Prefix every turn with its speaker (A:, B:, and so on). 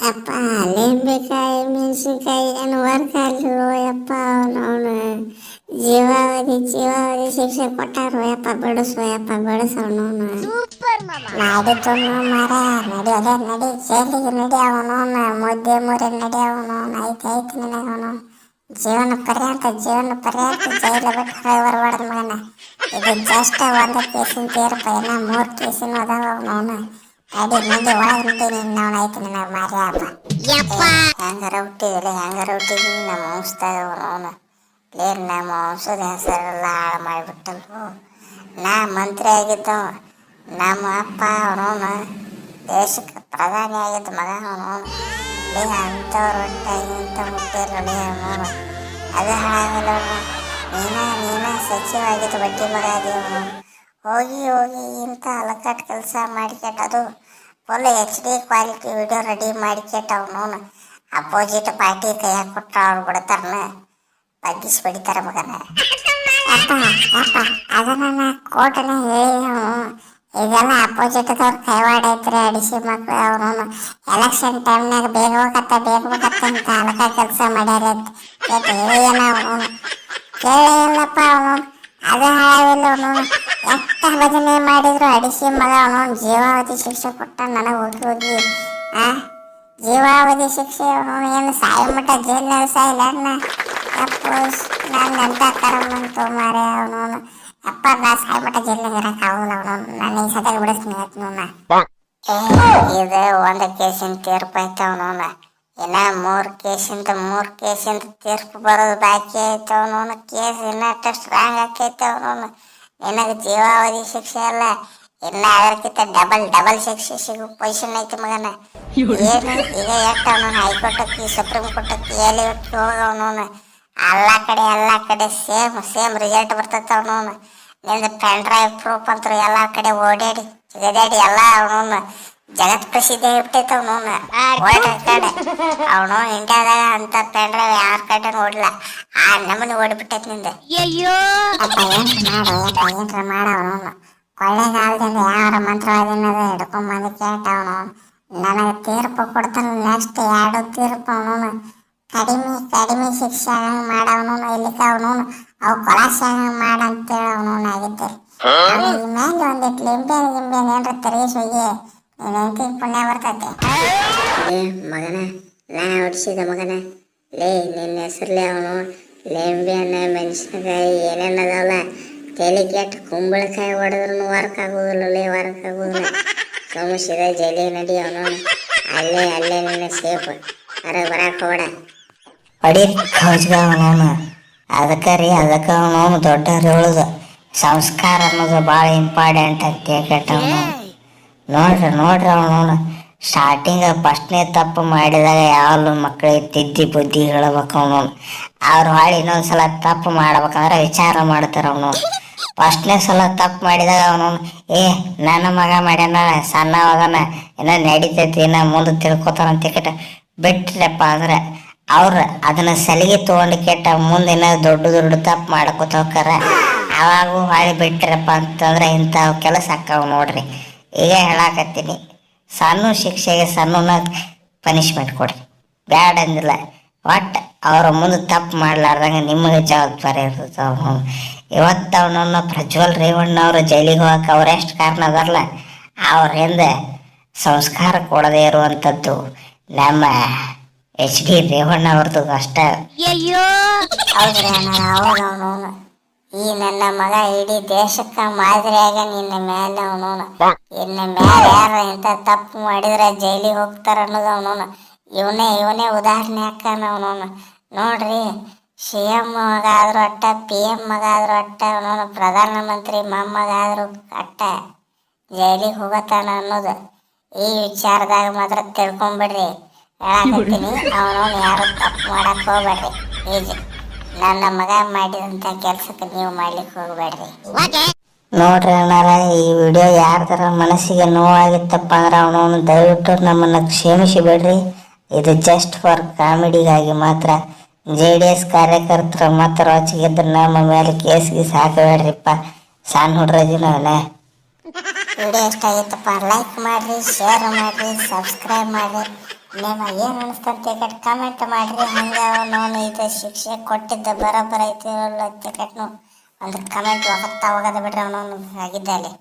A: ಅಪ್ಪ ಲಿಂಬೆಕಾಯಿ ಮೆಣಸಿನ್ಕಾಯಿ ಏನು ವರ್ಕ್ ಅಲ್ಲೋ ಯಪ್ಪ ಅವನು ಜೀವಾವಧಿ ಜೀವಾವಧಿ ಶಿಕ್ಷೆ ಕೊಟ್ಟಾರು ಯಪ್ಪ ಬಿಡಿಸು ಯಪ್ಪ ಬಿಡಿಸು ಅವನು ಮಾಡಿದ್ದು ಮರ ನಡಿ ಅದೇ ನಡಿ ಜೈಲಿಗೆ ನಡಿ ಅವನು ಮುದ್ದೆ ಮುರಿ ನಡಿ ಅವನು ಐತೆ ಐತೆ ನನಗೆ ಅವನು ಜೀವನ ಪರ್ಯಂತ ಜೀವನ ಪರ್ಯಂತ ಜೈಲ ಬಿಟ್ಟು ಹೊರಗೆ ಬರಬಾರ್ದು ಮಗನ ಇದು ಜಸ್ಟ್ ಒಂದು ಕೇಸಿನ ತೀರ್ಪ ಏನ ಮೂರು ಕೇಸಿನ ಅದಾವ ಅವನು ನಡಿ ನಡಿ ಒಳಗೆ ನಡಿ ನಿನ್ನ ಅವನು ಐತೆ ನನಗೆ ಮಾರಿ ಹಬ್ಬ
B: ಯಪ್ಪ
A: ಹೆಂಗಾರ ಹುಟ್ಟಿದಿಲ್ಲ ಹೆಂಗಾರ ಹುಟ್ಟಿದ್ವಿ ನಮ್ಮ ವಂಶದಾಗ ಅವನು. ಲೇ ನಮ್ಮ ವಂಶದ ಹೆಸರೆಲ್ಲ ಹಾಳು ಮಾಡಿಬಿಟ್ಟಲ್ವು. ನಾ ಮಂತ್ರಿ ಆಗಿದ್ದವ. ನಮ್ಮ ಅಪ್ಪ ಅವನವನು ದೇಶಕ್ಕೆ ಪ್ರಧಾನಿ ಆಗಿದ್ದ ಮಗ ಅವನು ಲೇ ಅಂಥವ್ರು ಹೊಟ್ಟೆ ಇಂಥ ಹುಟ್ಟಿಲ್ಲ ಅವನು ಅದು ಹಾಳಾಗಲ್ಲ ಅವ್ನು. ನೀನ ನೀನ ಸಚಿವ ಆಗಿದ್ದ ಬಡ್ಡಿ ಮಗ ಅದೇವನು ಹೋಗಿ ಹೋಗಿ ಇಂಥ ಅಲಕಟ್ ಕೆಲಸ ಮಾಡಿಕೆಟ್, ಅದು full H D quality video ready ಮಾಡಿಕೆಟ್ ಅವನು ಅಪೋಸಿಟ್ ಪಾರ್ಟಿ ತಯಾರು ಕೊಟ್ಟ ಅವ್ರು ಬಿಡ್ತಾರನ. ಬಗ್ಗಿಸಿ ಬಿಡಿತಾರ ಮಗನ ಅದನ್ನ ನಾ ಹೇಳಿ ಇದೆಲ್ಲ ಅಪೋಸಿಟ್ದವ್ರು ಕೈವಾಡ ಐತ್ರಿ ಅಡಿಸಿ ಮಕ್ಳು ಅವನು ಎಲೆಕ್ಷನ್ ಟೈಮ್ನಾಗ ಬೇಗ ಹೋಗತ್ತ ಬೇಗ ಹೋಗತ್ತ ಅಂತ ಅಲಕ ಕೆಲಸ ಮಾಡ್ಯಾರ ಅಂತ. ಅವನು ಇಲ್ಲಪ್ಪ ಅವನು. ಅದು ಹಾಳಾಗಿಲ್ಲ ಅವನು ಎಷ್ಟ ಭಜನೆ ಮಾಡಿದ್ರು ಅಡಿಸಿ ಮಗ ಅವನು ಜೀವಾವಧಿ ಶಿಕ್ಷೆ ಕೊಟ್ಟ ನನಗೆ ಹೋಗಿ ಹೋಗಿ ಆ? ಜೀವಾವಧಿ ಶಿಕ್ಷೆ ಅವನು ಏನು ಸಾಯ ಮಟ್ಟ ಜೈಲಿನಾಗ ಸಾಯಿಲ್ಲ ಅಣ್ಣ ಅಪ್ಪು ನಾನು ಅಂತ ಕರಮಂತು ಮಾರೆ ಅವನು. ಅಪ್ಪ ನಾ ಸಾಯ ಮಟ್ಟ ಜೈಲಿನಾಗ ಇರಕ್ಕೆ ಆಗೋಲ್ಲ ಅವನು. ನಾನು ಈ ಸದ್ಯ ಬಿಡಿಸ್ತೀನಿ ಅವನ ಇದು ಒಂದು ಕೇಸಿನ ತೀರ್ಪು ಐತೆ ಅವನವನ ಇನ್ನ ಮೂರು ಕೇಸಿಂದ ಮೂರು ಕೇಸಿಂದ ತೀರ್ಪು ಬರೋದು ಬಾಕಿ ಐತೆ ಅವನವನ ಕೇಸ್ ಇನ್ನಷ್ಟು ಸ್ಟ್ರಾಂಗ್ ಆಕೈತೆ ಅವನವನು. ನಿನಗೆ ಜೀವಾವಧಿ ಶಿಕ್ಷೆ ಅಲ್ಲ, ಇನ್ನ ಅದಕ್ಕಿಂತ ಡಬಲ್ ಡಬಲ್ ಶಿಕ್ಷೆ ಸಿಗೋ ಪೊಸಿಷನ್ ಐತೆ ಮಗನ. ಏನು, ಈಗ ಎಷ್ಟು ಅವನು ಹೈಕೋರ್ಟಕ್ಕೆ ಸುಪ್ರೀಂ ಕೋರ್ಟಕ್ಕೆ ಎಲ್ಲಿ ಹೋಗವನವನು ಎಲ್ಲ ಕಡೆ ಎಲ್ಲ ಕಡೆ ಸೇಮ್ ಸೇಮ್ ರಿಸಲ್ಟ್ ಬರ್ತೈತೆ ಅವನವನು. ನಿಂದು ಪೆನ್ ಡ್ರೈವ್ ಪ್ರೂಫ್ ಅಂತ ಎಲ್ಲ ಕಡೆ ಓಡಾಡಿ, ಜಿಗದಾಡಿ ಎಲ್ಲ ಅವನವನು ಜಗತ್ ಪ್ರಸಿದ್ಧ ಆಗ್ಬಿಟ್ಟೈತೆ ಅವನವನು ವರ್ಲ್ಡ್ ಕಡೆ ಅವನು ಇಂಡಿಯಾದಾಗ ಅಂತ ಪೆನ್ ಡ್ರೈವ್ ಯಾರ ಕಡೆ ನೋಡಿಲ್ಲ ಆ ನಮ್ಮನೆ ಓಡಿಬಿಟ್ಟೈತೆ ನಿಂದ
B: ಅಯ್ಯೋ
A: ಅಪ್ಪ ಏನ್ರ ಮಾಡು ಅಪ್ಪ ಏನ್ರ ಮಾಡವನು ಕೊಳ್ಳೇಗಾಲದಿಂದ ಯಾರ ಮಂತ್ರವಾದಿನದ ಹಿಡ್ಕೊಂಬಂದು ಕೇಟವನು ನನಗೆ ತೀರ್ಪು ಕೊಡ್ತಾನೆ ನೆಕ್ಸ್ಟ್ ಎರಡು ತೀರ್ಪು ಅವನು ಕಡಿಮೆ ಕಡಿಮೆ ಶಿಕ್ಷೆ ಆಗಂಗೆ ಮಾಡವನು ಇಲ್ಲಿಕ ಅವನು ಅವು ಕೊಲಾಸೆ ಆಗಂಗೆ ಮಾಡಂತೇಳಿ ಅವನು ಆಗಿದ್ದೆ ಈ ಮೇಲೆ ಒಂದಿಟ್ಟು ಲಿಂಬೆ ಗಿಂಬೆ ಏನ್ರ ತರೀಸ್ ಹೋಗಿ ನೀನು ಹೆಂಡತಿ ಪುಣ್ಯ ಬರ್ತೈತೆ.
C: ಲೇ ಮಗನ ನಾ ಹೊಡಿಸಿದ ಮಗನ. ಲೇ ನಿನ್ನ ಹೆಸರ್ಲೆ ಅವನು. ಲೇಂಬೆ ಅನ್ನ ಮೆಣಸಿನಕಾಯಿ ಏನೇನು ಅದಾವಲ್ಲ ತಲೆ ಕೆಟ್ಟ ಕುಂಬಳಕಾಯಿ ಹೊಡೆದ್ರು ವರ್ಕ್ ಆಗೋದಿಲ್ಲ ಲೇ ವರ್ಕ್ ಆಗೋದಿಲ್ಲ. ಸೋಮಶಿದ ಜೈಲಿ ನಡಿ ಅವನು. ಅಲ್ಲೇ ಅಲ್ಲೇ ನಿನ್ನ ಸೇಫ್. ಹೊರಗೆ ಬರಕ್ಕೆ ಹೋಡ
D: ಅಡಿ ಕೌಜ್ಗ ಅವನವನು. ಅದಕ್ಕೆ ರೀ ಅದಕ್ಕೆ ಅವನು ದೊಡ್ಡ ಹೇಳೋದು. ಸಂಸ್ಕಾರ ಅನ್ನೋದು ಭಾಳ ಇಂಪಾರ್ಟೆಂಟ್ ಅಂತ ಕೇಳ್ಕಟ್ಟವನು ನೋಡ್ರಿ ನೋಡ್ರಿ ಅವ್ನು ಸ್ಟಾರ್ಟಿಂಗ್ ಫಸ್ಟ್ನೇ ತಪ್ಪು ಮಾಡಿದಾಗ ಯಾವಾಗಲೂ ಮಕ್ಕಳಿಗೆ ತಿದ್ದಿ ಬುದ್ಧಿ ಹೇಳ್ಬೇಕು ಅವನು ಅವ್ರು ಹೊಳ್ಳಿ ಇನ್ನೊಂದು ಸಲ ತಪ್ಪು ಮಾಡ್ಬೇಕಂದ್ರೆ ವಿಚಾರ ಮಾಡ್ತಾರೆ ಅವನು ಫಸ್ಟ್ನೇ ಸಲ ತಪ್ಪು ಮಾಡಿದಾಗ ಅವನು ಏ, ನನ್ನ ಮಗ ಮಾಡ್ಯಾನ, ಸಣ್ಣ ಮಗನ, ಏನೋ ನಡೀತೈತಿ, ಇನ್ನ ಮುಂದೆ ತಿಳ್ಕೊತಾರಂತ ಕೆಟ್ಟ ಬಿಟ್ರಪ್ಪ ಅಂದ್ರೆ ಅವ್ರು ಅದನ್ನ ಸಲಿಗೆ ತೊಗೊಂಡು ಕೆಟ್ಟ ಮುಂದೆ ಏನೋ ದೊಡ್ಡ ದೊಡ್ಡ ತಪ್ಪು ಮಾಡ್ಕೊತ ಹೋಗ್ತಾರ. ಅವಾಗೂ ಹೊಳ್ಳಿ ಬಿಟ್ರಪ್ಪ ಅಂತಂದ್ರೆ ಇಂಥ ಕೆಲಸ ಆಕ್ಕಾವ ನೋಡ್ರಿ. ಈಗ ಹೇಳಾಕತ್ತೀನಿ. ಸಣ್ಣ ಶಿಕ್ಷೆಗೆ ಸಣ್ಣ ಪನಿಷ್ಮೆಂಟ್ ಕೊಡ್ರಿ. ಬ್ಯಾಡ ಅಂದಿಲ್ಲ. ಒಟ್ಟು ಅವ್ರ ಮುಂದೆ ತಪ್ಪು ಮಾಡ್ಲಾರ್ದಂಗೆ ನಿಮಗೆ ಜವಾಬ್ದಾರಿ ಇರ್ತದೆ ಅವನು ಇವತ್ತು ಅವನನ್ನು ಪ್ರಜ್ವಲ್ ರೇವಣ್ಣ ಅವರು ಜೈಲಿಗೆ ಹೋಗಕ್ಕೆ ಅವರೆಷ್ಟು ಕಾರಣ ಅದಾರಲ್ಲ ಅವ್ರ ಹಿಂದೆ ಸಂಸ್ಕಾರ ಕೊಡದೇ ಇರುವಂಥದ್ದು ನಮ್ಮ ಎಚ್ ಡಿ ರೇವಣ್ಣ ಅವ್ರದ್ದು ಅಷ್ಟೇ.
B: ಅಯ್ಯೋ!
A: ಈ ನನ್ನ ಮಗ ಇಡೀ ದೇಶಕ್ಕ ಮಾದರಿಯಾಗ ನಿನ್ನ ಮೇಲೆ ಅವನೋನ ಇನ್ನ ಮೇಲೆ ಯಾರ ಇಂಥ ತಪ್ಪು ಮಾಡಿದ್ರೆ ಜೈಲಿಗೆ ಹೋಗ್ತಾರ ಅನ್ನೋದು ಅವನೋನ ಇವನೇ ಇವನೇ ಉದಾಹರಣೆ ಹಾಕಾನ ಅವನೋನ ನೋಡ್ರಿ ಸಿ ಎಂ ಮಗ ಆದ್ರೂ ಅಟ್ಟ ಪಿ ಎಂ ಮಗ ಆದ್ರೂ ಅಟ್ಟ ಅವನವನು ಪ್ರಧಾನಮಂತ್ರಿ ಮೊಮ್ಮಗ ಆದ್ರೂ ಅಟ್ಟ ಜೈಲಿಗೆ ಹೋಗತಾನ ಅನ್ನೋದು. ಈ ವಿಚಾರದಾಗ ಮಾತ್ರ ತಿಳ್ಕೊಂಬಿಡ್ರಿ. ಹೇಳಾಕತ್ತೀನಿ ಅವನೋನ್ ಯಾರು ತಪ್ಪು ಮಾಡಕ್ ಹೋಗ್ಬೇಡ್ರಿ. ನಿಜ ನನ್ನ ಮಗ ಮಾಡಿದಂಥ ಕೆಲ್ಸಕ್ಕೆ ನೀವು ಮಾಡ್ಲಿಕ್ಕೆ ಹೋಗ್ಬೇಡ್ರಿ.
D: ನೋಡ್ರಿ ಅಣ್ಣಾರ ಈ ವಿಡಿಯೋ ಯಾರ್ದಾರ ಮನಸ್ಸಿಗೆ ನೋವಾಗಿತ್ತಪ್ಪ ಅಂದ್ರೆ ಅವನವನು ದಯವಿಟ್ಟು ನಮ್ಮನ್ನು ಕ್ಷಮಿಸಿ ಬಿಡ್ರಿ ಇದು ಜಸ್ಟ್ ಫಾರ್ ಕಾಮಿಡಿಗಾಗಿ ಮಾತ್ರ. ಜೆ ಡಿ ಎಸ್ ಕಾರ್ಯಕರ್ತರು ಮಾತ್ರ ರೊಚ್ಚಿಗೆದ್ರೆ ನಮ್ಮ ಮೇಲೆ ಕೇಸ್ ಗೀಸ್ ಹಾಕಬೇಡ್ರಿಪ್ಪ. ಸಣ್ಣ ಹುಡ್ರದಿನವನೇ
A: ವಿಡಿಯೋ ಇಷ್ಟ ಆಗಿತ್ತಪ್ಪ ಲೈಕ್ ಮಾಡ್ರಿ ಶೇರ್ ಮಾಡ್ರಿ ಸಬ್ಸ್ಕ್ರೈಬ್ ಮಾಡ್ರಿ. ನಿಮ್ಮ ಏನು ಅನಿಸ್ತಂತೆ ಕಟ್ ಕಮೆಂಟ್ ಮಾಡ್ರಿ, ಹಂಗೆ ಅವನು ಇದು ಶಿಕ್ಷೆ ಕೊಟ್ಟಿದ್ದ ಬರೋಬ್ಬರ ಐತಿ ಅಲ್ಲ ಒಂದು ಕಮೆಂಟ್ ಹೋಗತ್ತಾ ಹೋಗದ ಬಿಡ್ರಿ ಅವನು ಆಗಿದ್ದಲ್ಲಿ